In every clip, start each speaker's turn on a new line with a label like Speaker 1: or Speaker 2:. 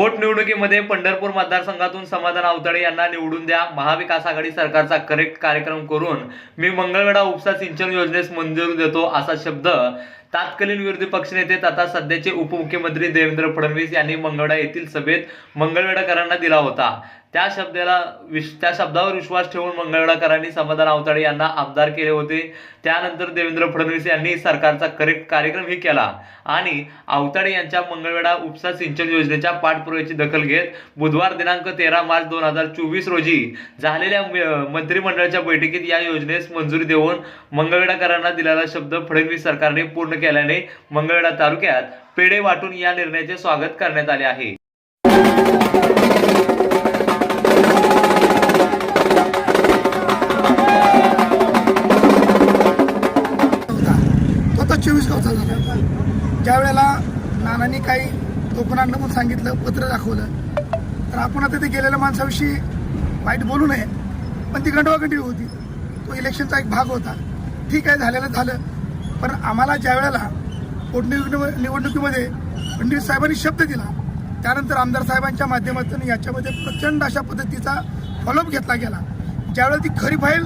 Speaker 1: पोटनिवडणुकीमध्ये पंढरपूर मतदारसंघातून समाधान आवताडे यांना निवडून द्या. महाविकास आघाडी सरकारचा करेक्ट कार्यक्रम करून मी मंगळवेढा उपसा सिंचन योजनेस मंजुरी देतो असा शब्द तत्कालीन विरोधी पक्षनेते तथा सध्याचे उपमुख्यमंत्री देवेंद्र फडणवीस यांनी मंगळवेढा येथील सभेत मंगळवेढाकरांना दिला होता. त्या शब्दाला विश त्या शब्दावर विश्वास ठेवून मंगळवेढाकरांनी समाधान अवताडे यांना आमदार केले होते. त्यानंतर देवेंद्र फडणवीस यांनी सरकारचा करेक्ट कार्यक्रमही केला आणि आवताडे यांच्या मंगळवेढा उपसा सिंचन योजनेच्या पाठपुराव्याची दखल घेत बुधवार दिनांक तेरा मार्च दोन हजार चोवीस रोजी झालेल्या मंत्रिमंडळाच्या बैठकीत या योजनेस मंजुरी देऊन मंगळवेढाकरांना दिलेला शब्द फडणवीस सरकारने पूर्ण केल्याने मंगळवेढा तालुक्यात पेढे वाटून या निर्णयाचे स्वागत करण्यात आले आहे.
Speaker 2: चोवीस गावचा झाला. ज्या वेळेला नानांनी काही लोकांना म्हणून सांगितलं पत्र दाखवलं तर आपण आता ते गेलेल्या माणसाविषयी वाईट बोलू नये पण ती गंडवागंडी होती. तो इलेक्शनचा एक भाग होता. ठीक आहे झालेलं झालं. पण आम्हाला ज्या वेळेला पोटनिवडणुकी निवडणुकीमध्ये पंडित साहेबांनी शब्द दिला त्यानंतर आमदार साहेबांच्या माध्यमातून याच्यामध्ये प्रचंड अशा पद्धतीचा फॉलोअप घेतला गेला. ज्यावेळेला ती खरी फाईल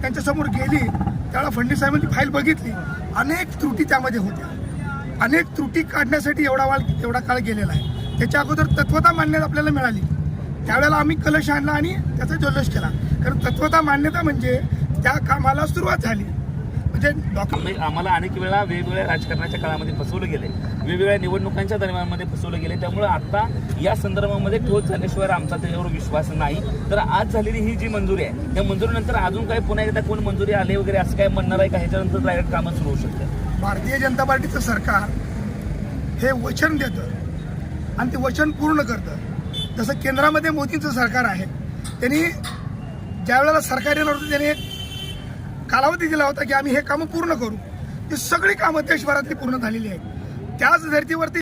Speaker 2: त्यांच्यासमोर गेली त्यावेळेला फडणवीस साहेबांनी फाईल बघितली. अनेक त्रुटी त्यामध्ये होत्या. अनेक त्रुटी काढण्यासाठी एवढा वाळ एवढा काळ गेलेला आहे. त्याच्या अगोदर तत्वता मान्यता आपल्याला मिळाली. त्यावेळेला आम्ही कलश आणला आणि त्याचा जल्लोष केला. कारण तत्वता मान्यता म्हणजे त्या कामाला सुरुवात झाली. म्हणजे डॉक्टर
Speaker 3: आम्ही- आम्हाला अनेक वेळा वेगवेगळ्या राजकारणाच्या काळामध्ये फसवलं गेले. वेगवेगळ्या निवडणुकांच्या दरम्यानमध्ये फसवलं गेले. त्यामुळे आता या संदर्भामध्ये ठोस झाल्याशिवाय आमचा त्याच्यावर विश्वास नाही. तर आज झालेली ही जी मंजुरी आहे त्या मंजुरीनंतर अजून काही पुन्हा एकदा कोण मंजुरी आले वगैरे असं काय म्हणणार आहे का? ह्याच्यानंतर डायरेक्ट कामं सुरू होऊ शकतं
Speaker 2: भारतीय जनता पार्टीचं सरकार हे वचन देतं आणि ते वचन पूर्ण करतं. जसं केंद्रामध्ये मोदींचं सरकार आहे त्यांनी ज्या वेळेला सरकार येणार होतं त्यांनी एक कालावधी दिला होता की आम्ही हे कामं पूर्ण करू. ती सगळी कामं देशभरातली पूर्ण झालेली आहेत. त्याच धर्तीवरती